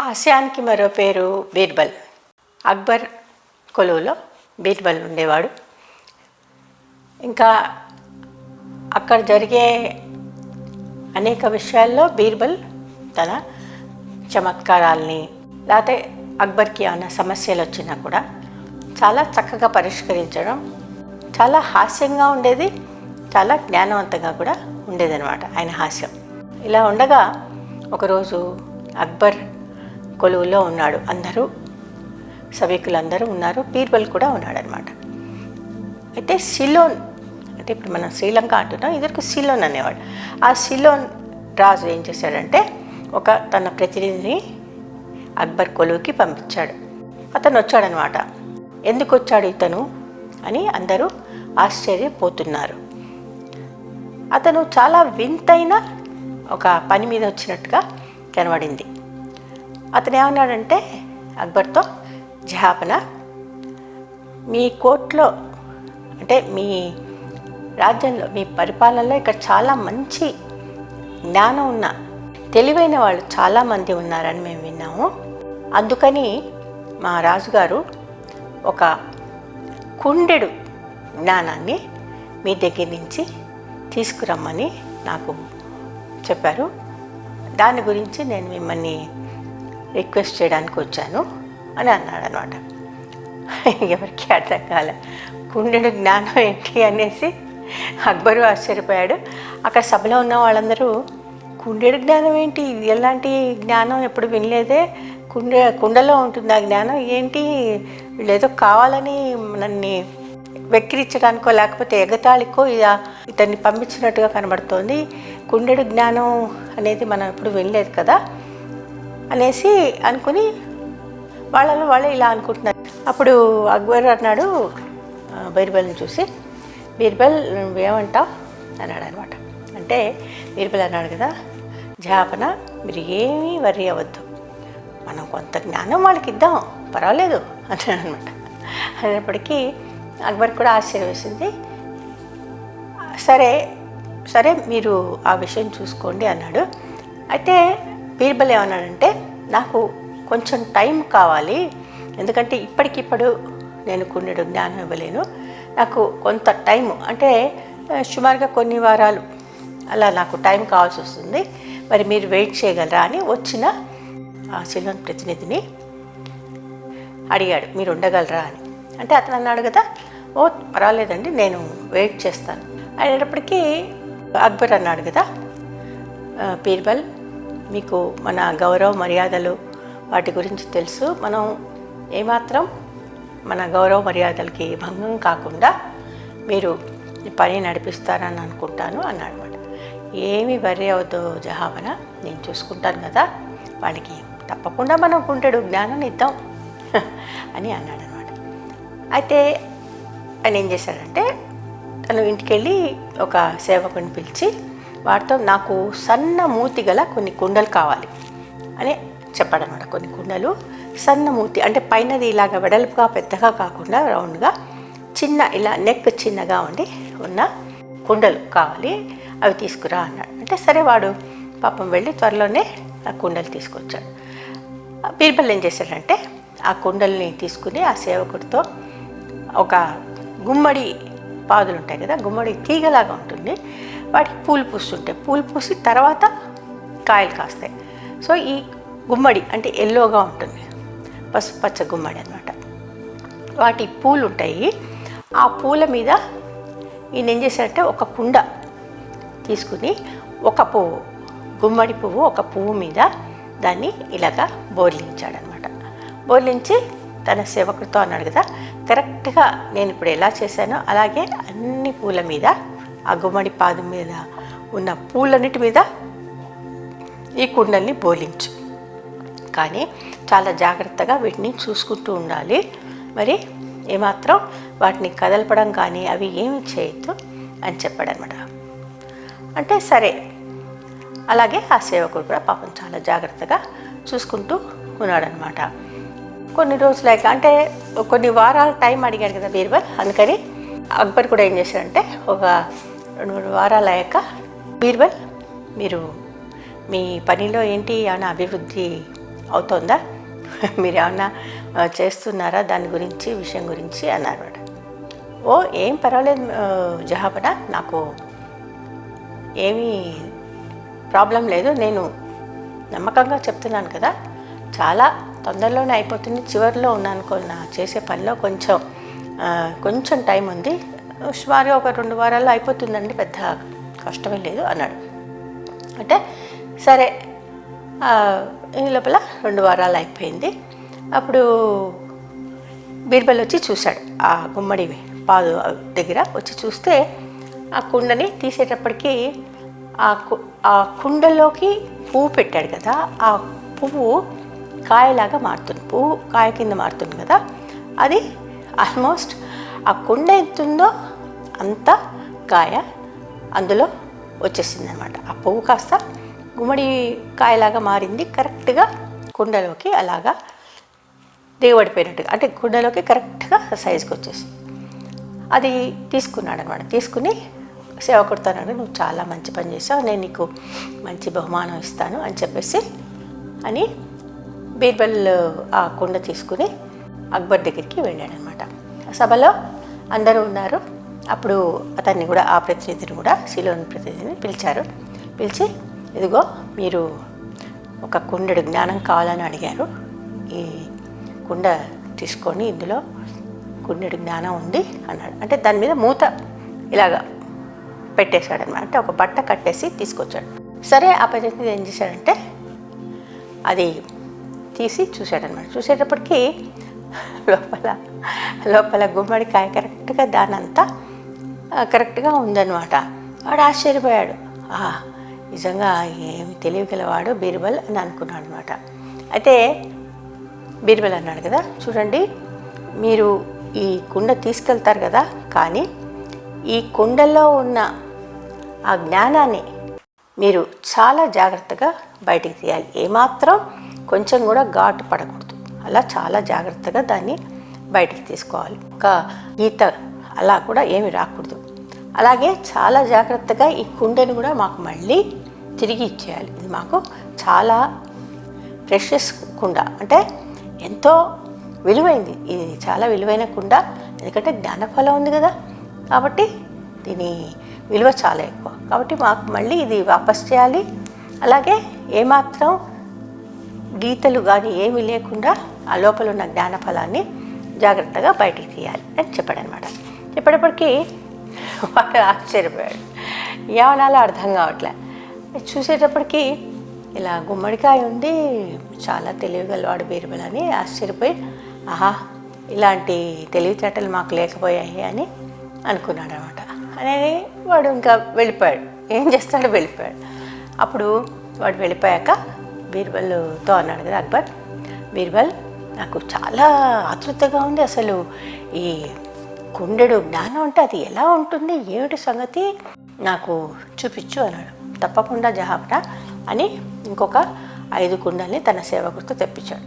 హాస్యానికి మరో పేరు బీర్బల్. అక్బర్ కొలువులో బీర్బల్ ఉండేవాడు. ఇంకా అక్కడ జరిగే అనేక విషయాల్లో బీర్బల్ తన చమత్కారాల్ని లేకపోతే అక్బర్కి ఏమైనా సమస్యలు వచ్చినా కూడా చాలా చక్కగా పరిష్కరించడం చాలా హాస్యంగా ఉండేది చాలా జ్ఞానవంతంగా కూడా ఉండేదన్నమాట ఆయన హాస్యం. ఇలా ఉండగా ఒకరోజు అక్బర్ కొలువులో ఉన్నాడు. అందరూ సభికులందరూ ఉన్నారు. బీర్బల్ కూడా ఉన్నాడనమాట అయితే సిలోన్ అంటే ఇప్పుడు మనం శ్రీలంక అంటున్నాం ఇద్దరికి సిలోన్ అనేవాడు. ఆ సిలోన్ రాజు ఏం చేశాడంటే ఒక తన ప్రతినిధిని అక్బర్ కొలువుకి పంపించాడు. అతను వచ్చాడనమాట ఎందుకు వచ్చాడు ఇతను? అని అందరూ ఆశ్చర్యపోతున్నారు. అతను చాలా వింతైన ఒక పని మీద వచ్చినట్టుగా కనబడింది. అతను ఏమన్నాడంటే అక్బర్తో జహాపన మీ కోర్టులో అంటే మీ రాజ్యంలో మీ పరిపాలనలో ఇక్కడ చాలా మంచి జ్ఞానం ఉన్న తెలివైన వాళ్ళు చాలామంది ఉన్నారని మేము విన్నాము. అందుకని మా రాజుగారు ఒక కుండెడు జ్ఞానాన్ని మీ దగ్గర నుంచి తీసుకురమ్మని నాకు చెప్పారు. దాని గురించి నేను మిమ్మల్ని రిక్వెస్ట్ చేయడానికి వచ్చాను అని అన్నాడు అనమాట ఎవరికి అర్థం కాలే. కుండెడు జ్ఞానం ఏంటి అనేసి అక్బరు ఆశ్చర్యపోయాడు. అక్కడ సభలో ఉన్న వాళ్ళందరూ కుండెడు జ్ఞానం ఏంటి? ఇది ఎలాంటి జ్ఞానం ఎప్పుడు వినలేదే? కుండె కుండలో ఉంటుంది ఆ జ్ఞానం? ఏంటి? వీళ్ళేదో కావాలని నన్ను వెక్కిరించడానికో లేకపోతే ఎగతాళికో ఇదా ఇతన్ని పంపించినట్టుగా కనబడుతోంది. కుండెడు జ్ఞానం అనేది మనం ఎప్పుడు వినలేదు కదా? అనేసి అనుకుని వాళ్ళలో వాళ్ళే ఇలా అనుకుంటున్నారు. అప్పుడు అక్బర్ అన్నాడు బీర్బల్ని చూసి బీర్బల్ నువ్వేమంటావు? అన్నాడు అనమాట అంటే బీర్బల్ అన్నాడు కదా జాపన మీరు ఏమీ వర్రీ అవ్వద్దు. మనం కొంత జ్ఞానం వాళ్ళకి ఇద్దాం పర్వాలేదు అన్నాడు అనమాట అనేప్పటికీ అక్బర్ కూడా ఆశ్చర్యం వేసింది. సరే సరే మీరు ఆ విషయం చూసుకోండి అన్నాడు. అయితే బీర్బల్ ఏమన్నాడంటే నాకు కొంచెం టైం కావాలి. ఎందుకంటే ఇప్పటికిప్పుడు నేను కొన్ని జ్ఞానం ఇవ్వలేను. నాకు కొంత టైం అంటే సుమారుగా కొన్ని వారాలు అలా నాకు టైం కావాల్సి వస్తుంది. మరి మీరు వెయిట్ చేయగలరా? అని వచ్చిన ఆ ప్రతినిధిని అడిగాడు. మీరు ఉండగలరా? అని. అంటే అతను అన్నాడు కదా ఓ పర్వాలేదండి నేను వెయిట్ చేస్తాను. అనేటప్పటికీ అక్బర్ అన్నాడు కదా బీర్బల్ మీకు మన గౌరవ మర్యాదలు వాటి గురించి తెలుసు. మనం ఏమాత్రం మన గౌరవ మర్యాదలకి భంగం కాకుండా మీరు ఈ పని నడిపిస్తారని అనుకుంటాను అన్నమాట ఏమి వర్రీ అవుతో జహావన నేను చూసుకుంటాను కదా. వాళ్ళకి తప్పకుండా మనం కుంటాడు జ్ఞానం ఇద్దాం అని అన్నాడు అనమాట అయితే ఆయన ఏం చేశాడంటే తను ఇంటికి వెళ్ళి ఒక సేవకుని పిలిచి వాటితో నాకు సన్న మూతి గల కొన్ని కుండలు కావాలి అని చెప్పాడనమాట కొన్ని కుండలు సన్న మూతి అంటే పైనది ఇలాగ వెడల్పుగా పెద్దగా కాకుండా రౌండ్గా చిన్న ఇలా నెక్ చిన్నగా ఉండి ఉన్న కుండలు కావాలి. అవి తీసుకురా అన్నాడు. అంటే సరే వాడు పాపం వెళ్ళి త్వరలోనే ఆ కుండలు తీసుకొచ్చాడు. బీర్బల్ ఏం చేశాడంటే ఆ కుండల్ని తీసుకుని ఆ సేవకుడితో ఒక గుమ్మడి పాదులు ఉంటాయి కదా గుమ్మడి తీగలాగా ఉంటుంది. వాటికి పూలు పూస్తుంటాయి. పూలు పూసి తర్వాత కాయలు కాస్తాయి. సో ఈ గుమ్మడి అంటే ఎల్లోగా ఉంటుంది. పసుపు పచ్చ గుమ్మడి అనమాట వాటి పూలు ఉంటాయి ఆ పూల మీద ఈయన ఏం చేశారంటే ఒక కుండ తీసుకుని ఒక పువ్వు గుమ్మడి పువ్వు ఒక పువ్వు మీద దాన్ని ఇలాగా బోర్లించాడనమాట బోర్లించి తన సేవకుడితో అన్నాడు కదా కరెక్ట్గా నేను ఇప్పుడు ఎలా చేశానో అలాగే అన్ని పూల మీద ఆ గుమ్మడి పాదం మీద ఉన్న పూలన్నిటి మీద ఈ కుండల్ని బోలించు. కానీ చాలా జాగ్రత్తగా వీటిని చూసుకుంటూ ఉండాలి. మరి ఏమాత్రం వాటిని కదలపడం కానీ అవి ఏమి చేయొద్దు అని చెప్పాడనమాట. అంటే సరే అలాగే ఆ సేవకుడు కూడా పాపం చాలా జాగ్రత్తగా చూసుకుంటూ ఉన్నాడనమాట. కొన్ని రోజులైక అంటే కొన్ని వారాల టైం అడిగాడు కదా బీర్బల్ అందుకని అక్బర్ కూడా ఏం చేశాడంటే ఒక రెండు మూడు వారాలు అయ్యాక బీర్బల్ మీరు మీ పనిలో ఏంటి ఏమైనా అభివృద్ధి అవుతోందా? మీరు ఏమన్నా చేస్తున్నారా? దాని గురించి విషయం గురించి అన్నారు ఓ ఏం పర్వాలేదు ఆ, జహాపన నాకు ఏమీ ప్రాబ్లం లేదు. నేను నమ్మకంగా చెప్తున్నాను కదా. చాలా తొందరలోనే అయిపోతుంది. చివరిలో ఉన్నాను అనుకో నా చేసే పనిలో కొంచెం కొంచెం టైం ఉంది. సుమారుగా ఒక రెండు వారాల్లో అయిపోతుందండి పెద్ద కష్టమే లేదు అన్నాడు. అంటే సరే ఈ లోపల రెండు వారాలు అయిపోయింది. అప్పుడు బీర్బల్ వచ్చి చూశాడు ఆ గుమ్మడి పాదు దగ్గర వచ్చి చూస్తే ఆ కుండని తీసేటప్పటికి ఆ కు- ఆ కుండలోకి పువ్వు పెట్టాడు కదా ఆ పువ్వు కాయలాగా మారుతుంది పువ్వు కాయ కింద మారుతుంది కదా అది ఆల్మోస్ట్ ఆ కుండ ఎంత ఉందో అంత కాయ అందులో వచ్చేసింది అనమాట ఆ పువ్వు కాస్త గుమ్మడి కాయలాగా మారింది. కరెక్ట్గా కుండలోకి అలాగా దిగబడిపోయినట్టుగా అంటే కుండలోకి కరెక్ట్గా సైజుకి వచ్చేసింది. అది తీసుకున్నాడు అనమాట తీసుకుని సేవకుడితో అన్నాడు నువ్వు చాలా మంచి పని చేసావు. నేను నీకు మంచి బహుమానం ఇస్తాను అని చెప్పేసి అని బీర్బల్ ఆ కుండ తీసుకుని అక్బర్ దగ్గరికి వెళ్ళాడనమాట సభలో అందరూ ఉన్నారు. అప్పుడు అతన్ని కూడా ఆ ప్రతినిధిని కూడా శిలోని ప్రతినిధిని పిలిచారు. పిలిచి ఇదిగో మీరు ఒక కుండెడు జ్ఞానం కావాలని అడిగారు. ఈ కుండ తీసుకొని ఇందులో కుండెడు జ్ఞానం ఉంది అన్నాడు. అంటే దాని మీద మూత ఇలాగా పెట్టేశాడు అనమాట అంటే ఒక బట్ట కట్టేసి తీసుకొచ్చాడు. సరే ఆ ప్రతినిధి ఏం చేశాడంటే అది తీసి చూశాడనమాట చూసేటప్పటికీ లోపల లోపల గుమ్మడికాయ కరెక్ట్గా దానంతా కరెక్ట్గా ఉందన్నమాట. వాడు ఆశ్చర్యపోయాడు. ఆ నిజంగా ఏమి తెలియగలవాడు బీర్బల్ అని అనుకున్నాడు అనమాట అయితే బీర్బల్ అన్నాడు కదా చూడండి మీరు ఈ కుండ తీసుకెళ్తారు కదా కానీ ఈ కుండలో ఉన్న ఆ జ్ఞానాన్ని మీరు చాలా జాగ్రత్తగా బయటికి తీయాలి. ఏమాత్రం కొంచెం కూడా ఘాటు పడకూడదు. అలా చాలా జాగ్రత్తగా దాన్ని బయటికి తీసుకోవాలి. ఒక గీత అలా కూడా ఏమి రాకూడదు. అలాగే చాలా జాగ్రత్తగా ఈ కుండని కూడా మాకు మళ్ళీ తిరిగి ఇచ్చేయాలి. ఇది మాకు చాలా ప్రెషస్ కుండ. అంటే ఎంతో విలువైంది. ఇది చాలా విలువైన కుండ. ఎందుకంటే జ్ఞానఫలం ఉంది కదా. కాబట్టి దీని విలువ చాలా ఎక్కువ. కాబట్టి మాకు మళ్ళీ ఇది వాపస్ చేయాలి. అలాగే ఏమాత్రం గీతలు కానీ ఏమీ లేకుండా ఆ లోపల ఉన్న జ్ఞానఫలాన్ని జాగ్రత్తగా బయటికి తీయాలి అని చెప్పాడు అనమాట చెప్పేటప్పటికీ వాడు ఆశ్చర్యపోయాడు. ఏమనాలో అర్థం కావట్లే. చూసేటప్పటికి ఇలా గుమ్మడికాయ ఉంది చాలా తెలివిగలవాడు బీర్బల్ అని ఆశ్చర్యపోయి ఆహా ఇలాంటి తెలివితేటలు మాకు లేకపోయాయి అని అనుకున్నాడు అనమాట అనేది వాడు ఇంకా వెళ్ళిపోయాడు. ఏం చేస్తాడు వెళ్ళిపోయాడు. అప్పుడు వాడు వెళ్ళిపోయాక బీర్బల్తో అన్నాడు కదా అక్బర్ బీర్బల్ నాకు చాలా ఆతృతగా ఉంది అసలు. ఈ కుండెడు జ్ఞానం అంటే అది ఎలా ఉంటుంది? ఏమిటి సంగతి? నాకు చూపించు అన్నాడు. తప్పకుండా జహాబ్రా అని ఇంకొక ఐదు కుండల్ని తన సేవకుడితో తెప్పించాడు.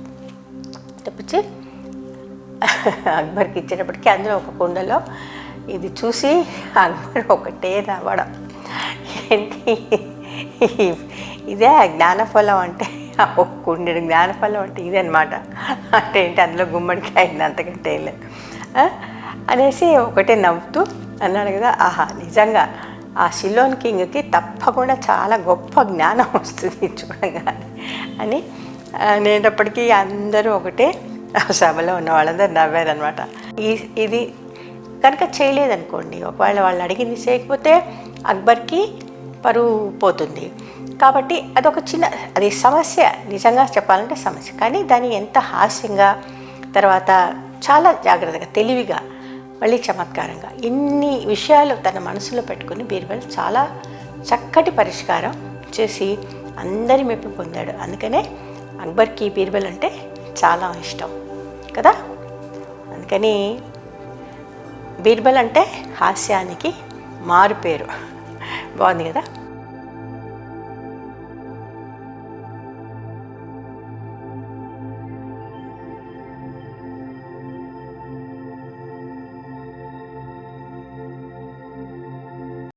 తెప్పించి అక్బర్కి ఇచ్చేటప్పటికీ అందులో ఒక కుండలో ఇది చూసి అక్బర్ ఒకటే నవ్వడం ఏంటి? ఇదే జ్ఞానఫలం అంటే ఆ జ్ఞానఫలం అంటే ఇదే అనమాట అంటే ఏంటి అందులో గుమ్మడికాయ ఉంది, అంతకంటే ఏం లేదు. అనేసి ఒకటే నవ్వుతూ అన్నాడు కదా ఆహా నిజంగా ఆ సిలోన్ కింగ్కి తప్పకుండా చాలా గొప్ప జ్ఞానం వస్తుంది చూడగానే అని అనేటప్పటికీ అందరూ ఒకటే సభలో ఉన్న వాళ్ళందరూ నవ్వారనమాట ఈ ఇది కనుక చేయలేదనుకోండి ఒకవేళ వాళ్ళు అడిగింది చేయకపోతే అక్బర్కి పరువు పోతుంది. కాబట్టి అదొక చిన్న అది సమస్య నిజంగా చెప్పాలంటే సమస్య. కానీ దాన్ని ఎంత హాస్యంగా తర్వాత చాలా జాగ్రత్తగా తెలివిగా మళ్ళీ చమత్కారంగా ఇన్ని విషయాలు తన మనసులో పెట్టుకుని బీర్బల్ చాలా చక్కటి పరిష్కారం చేసి అందరి మెప్పు పొందాడు. అందుకనే అక్బర్కి బీర్బల్ అంటే చాలా ఇష్టం. కదా? అందుకని బీర్బల్ అంటే హాస్యానికి మారు పేరు. బాగుంది కదా?